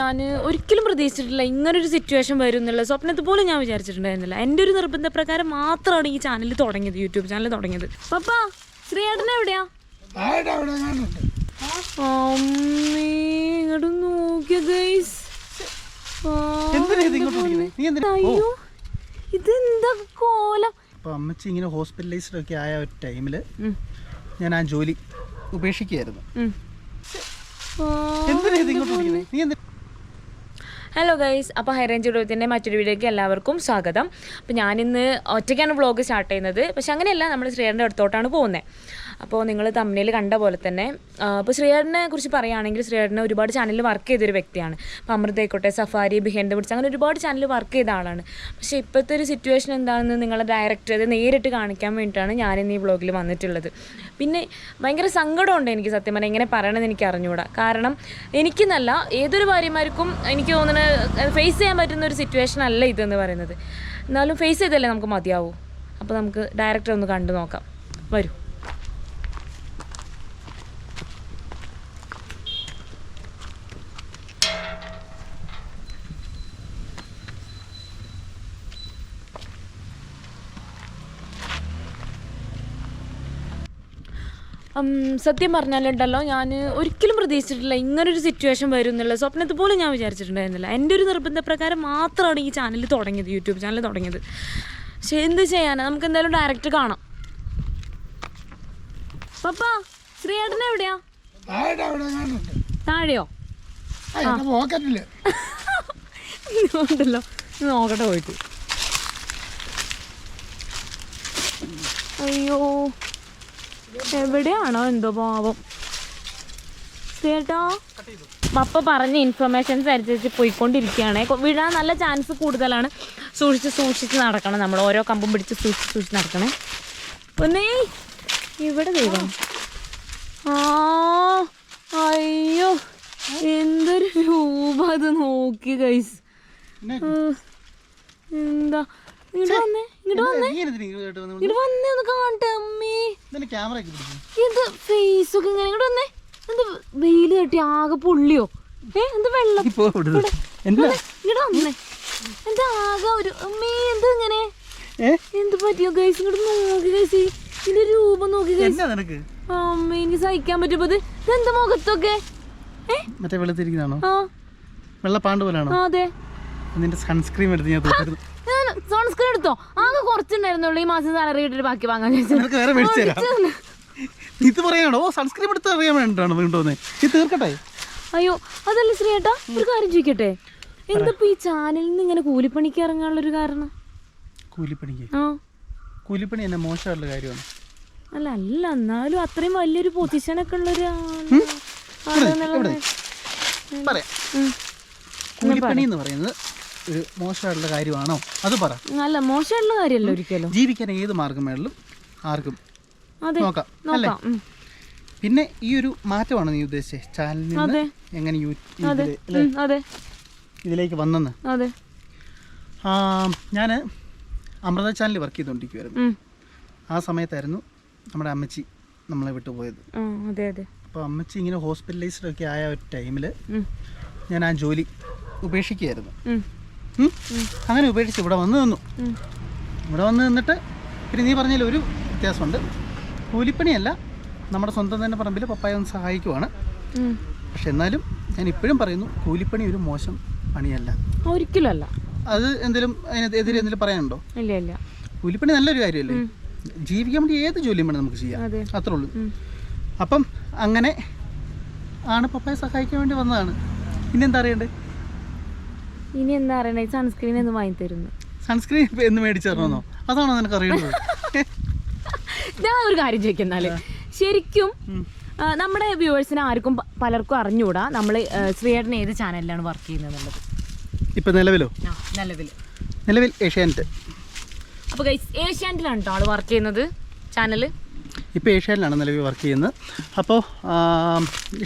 ഞാൻ ഒരിക്കലും പ്രതീക്ഷിച്ചിട്ടില്ല ഇങ്ങനൊരു സിറ്റുവേഷൻ വരും എന്നുള്ള സ്വപ്നത്തിൽ പോലും ഞാൻ വിചാരിച്ചിട്ടുണ്ടായിരുന്നില്ല. എന്റെ ഒരു നിർബന്ധപ്രകാരം മാത്രമാണ് ഈ ചാനൽ തുടങ്ങിയത് യൂട്യൂബ് ചാനൽ തുടങ്ങിയത്. പപ്പാ ശ്രീയേട്ടൻ എവിടെയാ? ഇങ്ങോട്ട് നോക്കിയ ഗൈസ്. അയ്യോ ഇതെന്താ കോലം? അപ്പോൾ അമ്മച്ചി ഇങ്ങനെ ഹോസ്പിറ്റലൈസ്ഡ് ഒക്കെ ആയ ഒരു ടൈമിൽ ഞാൻ ആ ജോലി ഉപേക്ഷിക്കുകയായിരുന്നു. എന്തിനാ ഇത് ഇങ്ങോട്ട്? നീ എന്തിനാ ഹലോ ഗൈസ് അപ്പോൾ ഹൈ റേഞ്ച് ഉദ്യോഗത്തിന്റെ മറ്റൊരു വീഡിയോയ്ക്ക് എല്ലാവർക്കും സ്വാഗതം. അപ്പോൾ ഞാനിന്ന് ഒറ്റയ്ക്കാണ് വ്ളോഗ് സ്റ്റാർട്ട് ചെയ്യുന്നത്. പക്ഷെ അങ്ങനെയല്ല നമ്മൾ ശ്രീയേട്ടന്റെ അടുത്തോട്ടാണ് പോകുന്നത് അപ്പോൾ നിങ്ങൾ തമ്മിൽ കണ്ട പോലെ തന്നെ അപ്പോൾ ശ്രീയേട്ടനെ കുറിച്ച് പറയുകയാണെങ്കിൽ ശ്രീയേട്ടനെ ഒരുപാട് ചാനലിൽ വർക്ക് ചെയ്തൊരു വ്യക്തിയാണ്. അപ്പോൾ അമൃത ആയിക്കോട്ടെ സഫാരി ബിഹേന്റെ പിടിച്ച് അങ്ങനെ ഒരുപാട് ചാനൽ വർക്ക് ചെയ്ത ആളാണ്. പക്ഷേ ഇപ്പോഴത്തെ ഒരു സിറ്റുവേഷൻ എന്താണെന്ന് നിങ്ങളെ ഡയറക്റ്റ് അത് നേരിട്ട് കാണിക്കാൻ വേണ്ടിയിട്ടാണ് ഞാനിന്ന് ഈ വ്ളോഗിൽ വന്നിട്ടുള്ളത്. പിന്നെ ഭയങ്കര സങ്കടമുണ്ട് എനിക്ക് സത്യം പറഞ്ഞാൽ എങ്ങനെ പറയണമെന്ന് എനിക്ക് അറിഞ്ഞുകൂടാ കാരണം എനിക്കെന്നല്ല ഏതൊരു ഭാര്യമാർക്കും എനിക്ക് തോന്നുന്നത് ഫേസ് ചെയ്യാൻ പറ്റുന്ന ഒരു സിറ്റുവേഷൻ അല്ല ഇതെന്ന് പറയുന്നത്. എന്നാലും ഫേസ് ചെയ്തല്ലേ നമുക്ക് മതിയാവൂ. അപ്പോൾ നമുക്ക് ഡയറക്റ്റ് ഒന്ന് കണ്ടു നോക്കാം. വരൂ. സത്യം പറഞ്ഞാലുണ്ടല്ലോ ഞാൻ ഒരിക്കലും പ്രതീക്ഷിച്ചിട്ടില്ല ഇങ്ങനൊരു സിറ്റുവേഷൻ വരും എന്നുള്ള സ്വപ്നത്തിൽ പോലും ഞാൻ വിചാരിച്ചിട്ടുണ്ടായിരുന്നില്ല. എന്റെ ഒരു നിർബന്ധപ്രകാരം മാത്രമാണ് ഈ ചാനൽ തുടങ്ങിയത് യൂട്യൂബ് ചാനൽ തുടങ്ങിയത്. പക്ഷെ എന്ത് ചെയ്യാനാണ് നമുക്ക് എന്തായാലും ഡയറക്റ്റ് കാണാം. പപ്പാ ശ്രീയേട്ടൻ എവിടെയാ? താഴെയോ? ഉണ്ടല്ലോ. നോക്കട്ടെ പോയിട്ട്. അയ്യോ. എവിടെയാണോ എന്തോ പാവം. കേട്ടോ? അപ്പ പറഞ്ഞ ഇൻഫർമേഷൻസ് അനുസരിച്ച് പോയിക്കൊണ്ടിരിക്കുകയാണ്. വീഴാൻ നല്ല ചാൻസ് കൂടുതലാണ്. സൂക്ഷിച്ച് സൂക്ഷിച്ച് നടക്കണം നമ്മൾ. ഓരോ കമ്പും പിടിച്ച് സൂക്ഷിച്ച് സൂക്ഷിച്ച് നടക്കണേ. ഒന്നേ ഇവിടെ ദൈവം. ആ അയ്യോ. എന്തൊരു രൂപ അത് നോക്കി കൈസ് എന്താ? ഇങ്ങോട്ട് വന്നേ ഇങ്ങോട്ട് വന്നേ? ഇങ്ങോട്ട് വന്നേ ഒന്ന് കാണട്ടെ അമ്മേ. ക്യാമറ ഇങ്ങനെ ഇങ്ങോട്ട് വന്നേ? എന്താ വെയിൽ തട്ടി ആകെ പൊള്ളിയോ? ഏ എന്താ വെള്ളം? ഇങ്ങോട്ട് വന്നേ. എന്താ ആകെ ഒരു അമ്മേ എന്താ ഇങ്ങനെ? ഏ? എന്ത് പറ്റിയോ? ഗൈസ് ഇങ്ങോട്ട് നോക്കി ഗൈസ് ഇതിന്റെ രൂപം നോക്കി ഗൈസ് എന്നാ നിനക്ക്? അമ്മേ എനിക്ക് സഹിക്കാൻ പറ്റുമ്പോ ഇത് ഇതെന്താ മുഖത്തൊക്കെ? ഏ? മറ്റേ വെള്ളത്തിരിക്കുന്നതാണോ ആ. വെള്ളപ്പാണ്ട് പോലാണോ? ആ അതെ. നിന്റെ സൺസ്ക്രീം എടുത്ത് ഞാൻ സൺസ്ക്രീൻ എടുത്തോ? ആകെ കുറച്ചുണ്ടായിരുന്നുള്ളൂ ഈ മാസം സാലറി കിട്ടിട്ട് ബാക്കി വാങ്ങാൻ നിനക്ക് വേറെ മേടിച്ചു തരാം. ഇത് പറയാണോ? ഓ സൺസ്ക്രീം എടുത്ത് അറിയാൻ വേണ്ടിട്ടാണ് വീണ്ടും ഇത് തീർക്കട്ടെ? അയ്യോ അതല്ല ശ്രീയേട്ടാ ഒരു കാര്യം ചോദിക്കട്ടെ? എന്തപ്പോ ഈ ചാനലിൽ നിന്ന് ഇങ്ങനെ കൂലിപ്പണിക്ക് ഇറങ്ങാനുള്ള ഒരു കാരണം? കൂലിപ്പണിക്ക്? ആ. കൂലിപ്പണി എന്നെ മോശമായിട്ടുള്ള കാര്യമാണ്. അല്ല അല്ല എന്നാലും അത്രയും വലിയൊരു പൊസിഷനൊക്കെ ഉള്ളൊരു ഇവിടെ പറയാം. കൂലിപ്പണി എന്ന് പറയുന്നത് ഒരു മോശമായിട്ടുള്ള കാര്യമാണോ? അത് പറ. അല്ല മോശമായിട്ടുള്ള കാര്യമല്ല ഒരിക്കലും. ജീവിക്കാൻ ഏത് മാർഗം വേണമെങ്കിലും ആർക്കും നോക്കാം അല്ലേ? പിന്നെ ഈ ഒരു മാറ്റമാണ് നീ ഉദ്ദേശിച്ചത്. ചാനലിൽ നിന്ന് എങ്ങനെ ഇതിലേക്ക് വന്നെന്ന്? ഞാൻ അമൃത ചാനലിൽ വർക്ക് ചെയ്തുകൊണ്ടിരിക്കുവായിരുന്നു. ആ സമയത്തായിരുന്നു നമ്മുടെ അമ്മച്ചി നമ്മളെ വിട്ടു പോയത്. അപ്പോൾ അമ്മച്ചി ഇങ്ങനെ ഹോസ്പിറ്റലൈസ്ഡ് ഒക്കെ ആയ ഒരു ടൈമിൽ ഞാൻ ആ ജോലി ഉപേക്ഷിക്കുകയായിരുന്നു? അങ്ങനെ ഉപേക്ഷിച്ച് ഇവിടെ വന്ന് നിന്നു. ഇവിടെ വന്ന് നിന്നിട്ട് പിന്നെ നീ പറഞ്ഞതിൽ ഒരു വ്യത്യാസമുണ്ട്. കൂലിപ്പണിയല്ല നമ്മുടെ സ്വന്തം തന്നെ പറമ്പിൽ പപ്പായ ഒന്ന് സഹായിക്കുവാണ്. പക്ഷെ എന്നാലും ഞാൻ ഇപ്പോഴും പറയുന്നു കൂലിപ്പണി ഒരു മോശം പണിയല്ല. ആ, ഒരിക്കലും അത് എന്തെങ്കിലും അതിനെതിരെ എന്തെങ്കിലും പറയാനുണ്ടോ? ഇല്ല ഇല്ല. കൂലിപ്പണി നല്ലൊരു കാര്യമല്ലേ? ജീവിക്കാൻ വേണ്ടി ഏത് ജോലിയും വേണം നമുക്ക് ചെയ്യാം അതെ. അത്രേ ഉള്ളൂ. അപ്പം അങ്ങനെ ആണ് പപ്പായ സഹായിക്കാൻ വേണ്ടി വന്നതാണ്. ഇനി എന്താ അറിയണ്ടേ? ഇനി എന്താ പറയണേ സൺസ്ക്രീൻ എന്ന് വാങ്ങി തരുന്നു. സൺസ്ക്രീൻ എന്ന് മേടിച്ചു അതാണോ നിനക്ക് അറിയുന്നത്? ഞാൻ ഒരു കാര്യം ചോദിക്കുന്നാൽ ശരിക്കും നമ്മുടെ വ്യൂവേഴ്സിന് ആർക്കും പലർക്കും അറിഞ്ഞുകൂടാ നമ്മൾ ശ്രീയേട്ടൻ ഏത് ചാനലിലാണ് വർക്ക് ചെയ്യുന്നത് ഇപ്പൊ നിലവിലോ? നിലവിൽ നിലവിൽ ഏഷ്യാനെറ്റ്. അപ്പോൾ ഗൈസ് ഏഷ്യാനെറ്റിലാണ് കേട്ടോ ആൾ വർക്ക് ചെയ്യുന്നത്? ചാനൽ ഇപ്പൊ ഏഷ്യാനിലാണ് നിലവിൽ വർക്ക് ചെയ്യുന്നത്. അപ്പോൾ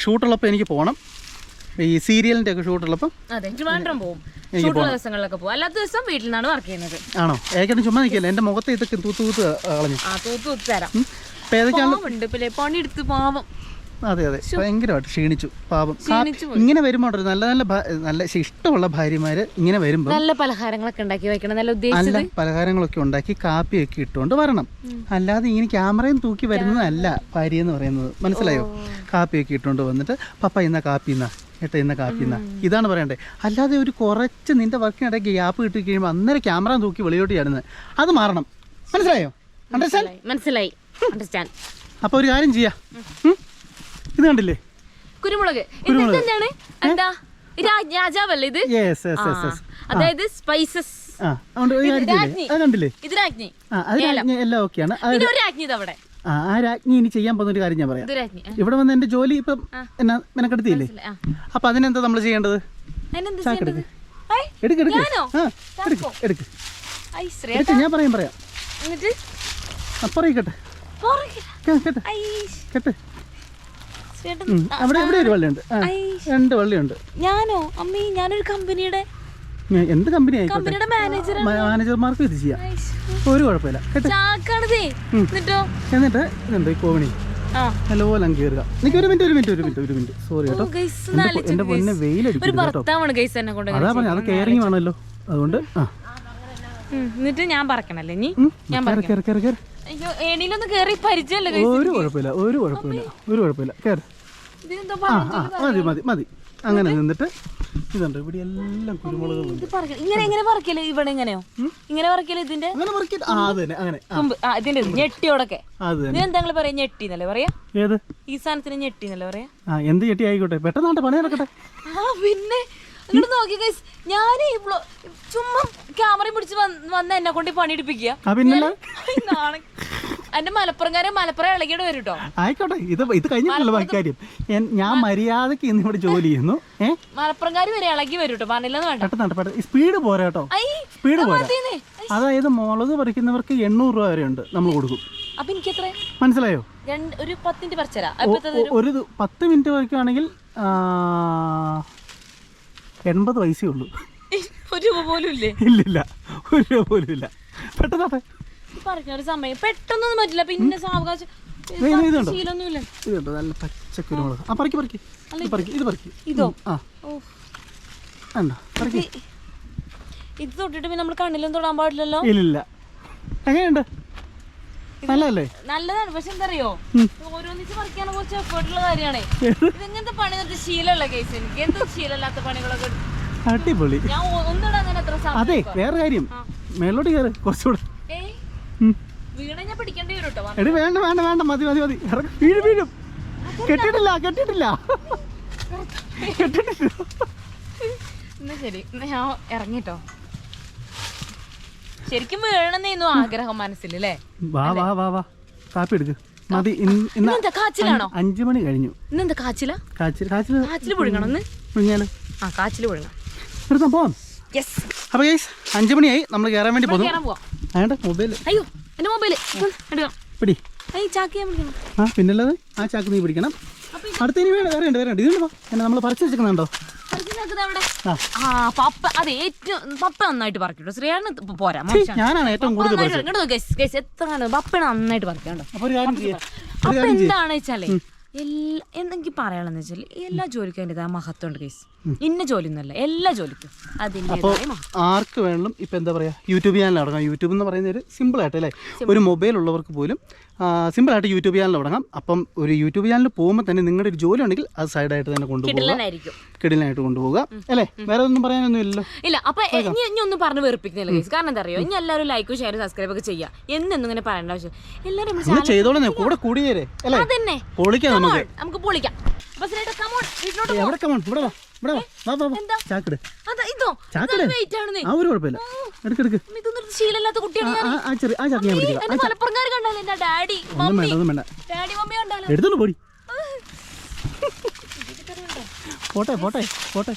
ഷൂട്ടുള്ളപ്പോൾ എനിക്ക് പോകണം ഈ സീരിയലിന്റെ ഒക്കെ ഷൂട്ടുള്ളപ്പോ അതെ ട്രിവാൻഡ്രം പോവും. ഷൂട്ടുള്ള ദിവസങ്ങളിലൊക്കെ പോകും അല്ലാത്ത ദിവസം വീട്ടിൽ നിന്നാണ് വർക്ക് ചെയ്യുന്നത്. ആണോ? ഏകദേശം ചുമ്മാ നിൽക്കില്ല? എന്റെ മുഖത്ത് ഇതൊക്കെ തൂത്ത് തൂത്ത് കളഞ്ഞു. ആ തൂത്ത് തൂത്ത് തരാം. പാവമുണ്ട് പിന്നെ പണിയെടുത്ത് പാവം. അതെ അതെ. ഭയങ്കരമായിട്ട് ക്ഷീണിച്ചു. പാപം ഇങ്ങനെ വരുമ്പോൾ നല്ല നല്ല നല്ല ഇഷ്ടമുള്ള ഭാര്യമാര് ഇങ്ങനെ വരുമ്പോൾ നല്ല പലഹാരങ്ങളൊക്കെ ഉണ്ടാക്കി വെക്കണം നല്ല നല്ല പലഹാരങ്ങളൊക്കെ ഉണ്ടാക്കി കാപ്പിയൊക്കെ ഇട്ടുകൊണ്ട് വരണം. അല്ലാതെ ഇങ്ങനെ ക്യാമറയും തൂക്കി വരുന്നതല്ല ഭാര്യ എന്ന് പറയുന്നത്. മനസ്സിലായോ? കാപ്പിയൊക്കെ ഇട്ടുകൊണ്ട് വന്നിട്ട് പപ്പ ഇന്ന കാപ്പി ഇന്ന. ഏട്ട ഇന്ന കാപ്പിന്ന ഇതാണ് പറയണ്ടേ. അല്ലാതെ ഒരു കുറച്ച് നിന്റെ വർക്കിനിടയ്ക്ക് ഗ്യാപ്പ് കിട്ടി കഴിയുമ്പോൾ അന്നേരം ക്യാമറ തൂക്കി വെളിയോട്ട് ചാടുന്നത്. അത് മാറണം. മനസ്സിലായോ? അണ്ടർസ്റ്റാൻഡ് മനസ്സിലായി അണ്ടർസ്റ്റാൻഡ് അപ്പോൾ ഒരു കാര്യം ചെയ്യാ. ഇത് കണ്ടില്ലേ? കുരുമുളക്. ഇത് എന്താണ് എന്താ? രാജാവല്ലേ അതായത് സ്പൈസസ് ഇത് രാജ്ഞി. എല്ലാം ഓക്കെയാണ്. അവിടെ ആ രാജ്ഞി ഇനി ചെയ്യാൻ പോകുന്ന ഒരു കാര്യം ഞാൻ പറയാം. ആ, ഇവിടെ വന്ന് എന്റെ ജോലി ഇപ്പം എന്നാ മെനക്കെടുത്തിയില്ലേ? മനസ്സിലായി. ആ. അപ്പം അതിനെന്താ നമ്മൾ ചെയ്യേണ്ടത്? അതിനെന്താ ചാക്കെടുക്ക് ചെയ്യേണ്ടത്? ഐ, എടുക്ക് എടുക്ക്. ഞാനോ? ആ എടുക്ക് എടുക്ക്. ഐ, ശ്രീ. എടുക്ക് ഞാൻ പറയാം പറയാം. എന്നിട്ട്? അപ്പുറം കേട്ടെ. പുറകിൽ. കേ- കേട്ടെ. ഐ, കേട്ടെ. ശ്രീയേട്ടൻ. ഉം, അവിടെ ഇവിടെ ഒരു വള്ളിയുണ്ട്. ആ ഐ, രണ്ട് വള്ളിയുണ്ട്. ഞാനോ? അമ്മീ ഞാനൊരു കമ്പനിയുടെ എന്ത് കമ്പനി ആയിക്കോട്ടെ? മാനേജർമാർക്ക് ഇത് ചെയ്യാം. ഒരു കുഴപ്പമില്ല. കേട്ടോ? എന്നിട്ടോ? ഇതുണ്ട് ഈ കോവണി. നല്ലപോലെ അങ്ങ് കയറുക എനിക്ക് ഒരു മിനിറ്റ് ഒരു മിനിറ്റ് ഒരു മിനിറ്റ് ഒരു മിനിറ്റ്. സോറി കേട്ടോ. എന്റെ പൊന്നെ ഒരു കേട്ടോ. അതാ പറഞ്ഞ അത് കെയറിങ് വേണമല്ലോ അതുകൊണ്ട് ആ. എന്നിട്ട് ഞാൻ പറക്കണല്ലേ നീ ഞാൻ ഒരു കുഴപ്പമില്ല ഒരു കുഴപ്പമില്ല ഒരു കുഴപ്പമില്ല. കയറ് മതി മതി മതി. അങ്ങനെ നിന്നിട്ട് ഇതുണ്ട്. ഇവിടെ എല്ലാം കുരുമുളകുകളുണ്ട്. പറക്കൽ. ഇങ്ങനെ എങ്ങനെ പറക്കൽ ഇവിടെ എങ്ങനെയോ? ഇങ്ങനെ പറക്കൽ ഇതിന്റെ? അങ്ങനെ പറിക്കില്ല ആ അത് തന്നെ. അങ്ങനെ. ആ. ഇതിന്റെ ഇത്, ഞെട്ടിയോടൊക്കെ. അത് തന്നെ. നിങ്ങൾ പറയാ? ഞെട്ടി എന്നല്ലേ പറയാ? ഏത്? ഈ സാധനത്തിന് ഞെട്ടി എന്നല്ലേ പറയാ? ആ എന്ത് ഞെട്ടി ആയിക്കോട്ടെ. പെട്ടെന്നാട്ടെ പണി നടക്കട്ടെ. ആ പിന്നെ അങ്ങോട്ട് നോക്കി ഗൈസ് ഞാൻ ചുമ്മാ ക്യാമറ പിടിച്ച് വന്ന് എന്നെ കൊണ്ട് പണി പണിയെടുപ്പിക്കുക എന്റെ മലപ്പുറംകാരെ മലപ്പുറം ഇളകിയിട്ട് വരും കേട്ടോ ആയിക്കോട്ടെ ഇത് ഇത് കഴിഞ്ഞിട്ടുള്ള ബാക്കി കാര്യം. ഞാൻ- ഞാൻ മര്യാദയ്ക്ക് ഇന്ന് ഇവിടെ ജോലി ചെയ്യുന്നു. മലപ്പുറംകാർ വരെ ഇളകി വരും കേട്ടോ പറഞ്ഞില്ലെന്ന് വേണ്ട. പെട്ടെന്ന് സ്പീഡ് പോരാ കേട്ടോ. ഐ സ്പീഡ് പോരാ. മതിയെന്നേ. ഐ, അതായത് മുളക് പറിക്കുന്നവർക്ക് എണ്ണൂറ് രൂപ വരെ ഉണ്ട് നമ്മൾ കൊടുക്കും. അപ്പൊ എനിക്ക് എത്ര മനസ്സിലായോ? രണ്ട് ഒരു പത്തിന്റെ പറിച്ചരാ ഒ- ഒ- ഒരു ദി- പത്ത് മിനിറ്റ് വയ്ക്കുകയാണെങ്കിൽ എൺപത് പൈസയേ ഉള്ളൂ. ഒരു രൂപ പോലും ഇല്ലേ? ഇല്ലില്ല ഒരു രൂപ പോലും ഇല്ല. പെട്ടെന്നാട്ടെ പറഞ്ഞ ഒരു സമയം. പെട്ടെന്നൊന്നും പറ്റില്ല. പിന്നെ സാവകാശം? ശീലൊന്നുമില്ല ഇതുണ്ട്? നല്ല പച്ചക്കുരുമുളക് ആ പറിക്ക് പറിക്ക്. ഇത് പറിക്ക് ഇത് പറിക്ക്. ഇതോ? ആ. ഓ വേണ്ട പറിക്ക്. ഇത് തൊട്ടിട്ട് പിന്നെ നമ്മൾ കണ്ണിലും തൊടാൻ പാടില്ലല്ലോ? ഇല്ല എങ്ങനെയുണ്ട്? നല്ലതല്ലേ? നല്ലതാണ്. പക്ഷെ എന്തറിയോ. ഓരോന്നിച്ച് പറിക്കാൻ കുറച്ച് എഫേർട്ടുള്ള കാര്യമാണ് ഇതെങ്ങനത്തെ പണി? നിർത്തി ശീലമുള്ള കേസ്. എനിക്ക് എന്തോ ശീലമില്ലാത്ത പണികളൊക്കെ അടിപൊളി. ഞാൻ ഒന്നിടാൻ തന്നെ എത്ര അതെ വേറെ കാര്യം. മേലോട്ട് കയറി. കുറച്ചുകൂടെ. എടി വേണ്ട വേണ്ട വേണ്ട. മതി മതി മതി. വീഴും വീഴും. കെട്ടിട്ടില്ല കെട്ടിട്ടില്ല. കെട്ടിട്ടില്ല. എന്നാ ശരി. എന്നാ ഞാൻ ഇറങ്ങിട്ടോ. ശരിക്കും വീഴണമെന്നേന്നു ആഗ്രഹം മനസ്സിൽ അല്ലേ വാ വാ വാ വാ. കാപ്പി എടുക്ക്. മതി. ഇന്ന് ഇന്ന് ഇന്നെന്താ? കാച്ചിലാണോ? അഞ്ചു മണി കഴിഞ്ഞു. ഇന്നെന്താ കാച്ചില? കാച്ചിൽ കാച്ചിൽ കാച്ചിൽ പുഴുങ്ങണം ഒന്ന് ആ കാച്ചിൽ പുഴുങ്ങണം എടുത്താൽ പോവാം. യെസ് അപ്പോൾ അഞ്ചു മണിയായി. നമ്മൾ കയറാൻ വേണ്ടി പോകുന്നു. കയറാൻ മൊബൈൽ അയ്യോ എന്റെ മൊബൈൽ പിടി. ആ പിന്നല്ലത്? ആ ചാക്ക് നീ പിടിക്കണം. അടുത്ത ഇനി വേണം വേറെ ഉണ്ട് വേറെ ഉണ്ട്. ഇതുണ്ടോ? എന്നെ നമ്മൾ പറിച്ചു വെച്ചിരിക്കുന്നുണ്ടോ? ഞാനാണ് ഏറ്റവും കൂടുതൽ എത്ര പപ്പ നന്നായിട്ട് പറിക്കണ്ടോ അപ്പൊ എന്താണ് വെച്ചാലേ എല്ലാ എന്തെങ്കിലും പറയാണെന്ന് വെച്ചാൽ എല്ലാ ജോലിക്കും അതിന്റെതായ മഹത്വം ഉണ്ട് കേസ് ഇന്ന ജോലി ഒന്നുമല്ല എല്ലാ ജോലിക്കും അതിന്റെതായ മഹത്വം. ആർക്ക് വേണമെങ്കിലും ഇപ്പം എന്താ പറയുക യൂട്യൂബ് ചാനൽ അടങ്ങാം യൂട്യൂബ് എന്ന് പറയുന്ന ഒരു സിമ്പിൾ ആയിട്ട് അല്ലേ? ഒരു മൊബൈൽ ഉള്ളവർക്ക് പോലും സിമ്പിളായിട്ട് യൂട്യൂബ് ചാനൽ തുടങ്ങാം. അപ്പം ഒരു യൂട്യൂബ് ചാനൽ പോകുമ്പോൾ തന്നെ നിങ്ങളുടെ ഒരു ജോലി ഉണ്ടെങ്കിൽ അത് സൈഡായിട്ട് തന്നെ കൊണ്ടുപോകുക കിടിലായിട്ട് കൊണ്ടുപോകുക അല്ലേ? വേറെ ഒന്നും പറയാനൊന്നും ഇല്ലല്ലോ. ഇല്ല അപ്പൊ ഇനി ഒന്നും പറഞ്ഞ് വെറുപ്പിക്കുന്നില്ല കേസ്. കാരണം എന്താ അറിയോ? ഇനി എല്ലാവരും ലൈക്കും ഷെയർ സബ്സ്ക്രൈബ് ഒക്കെ ചെയ്യാം. എന്നെന്നും ഇങ്ങനെ പറയേണ്ട ആവശ്യം എല്ലാവരും ചെയ്തോളെ കൂടെ കൂടിയേരെ. അല്ലേ? പൊളിക്കാം നമുക്ക്. നമുക്ക് പൊളിക്കാം. എവിടെ കമൺ ഇവിടെ ഇവിടെ വാ വാ വാ വാ എന്താ? ചാക്കിട് അതാ ഇതോ? ചാക്കിട് വെയിറ്റ് ആണ് ആ ഒരു കുഴപ്പമില്ല. എടുക്ക് എടുക്ക്. ഇതൊന്നും ശീലമില്ലാത്ത ആ, ആ, ആ ചെറിയ ആ ചാക്ക് ഞാൻ പിടിക്കാം. എന്റെ മലപ്പുറംകാർ കണ്ടാലേ എന്റെ ഡാഡി ഒന്നും മമ്മി? വേണ്ട ഒന്നും വേണ്ട. ഡാഡി മമ്മി കണ്ടാലോ? എടുത്തോണ്ട് പോടി. പോട്ടെ പോട്ടെ പോട്ടെ.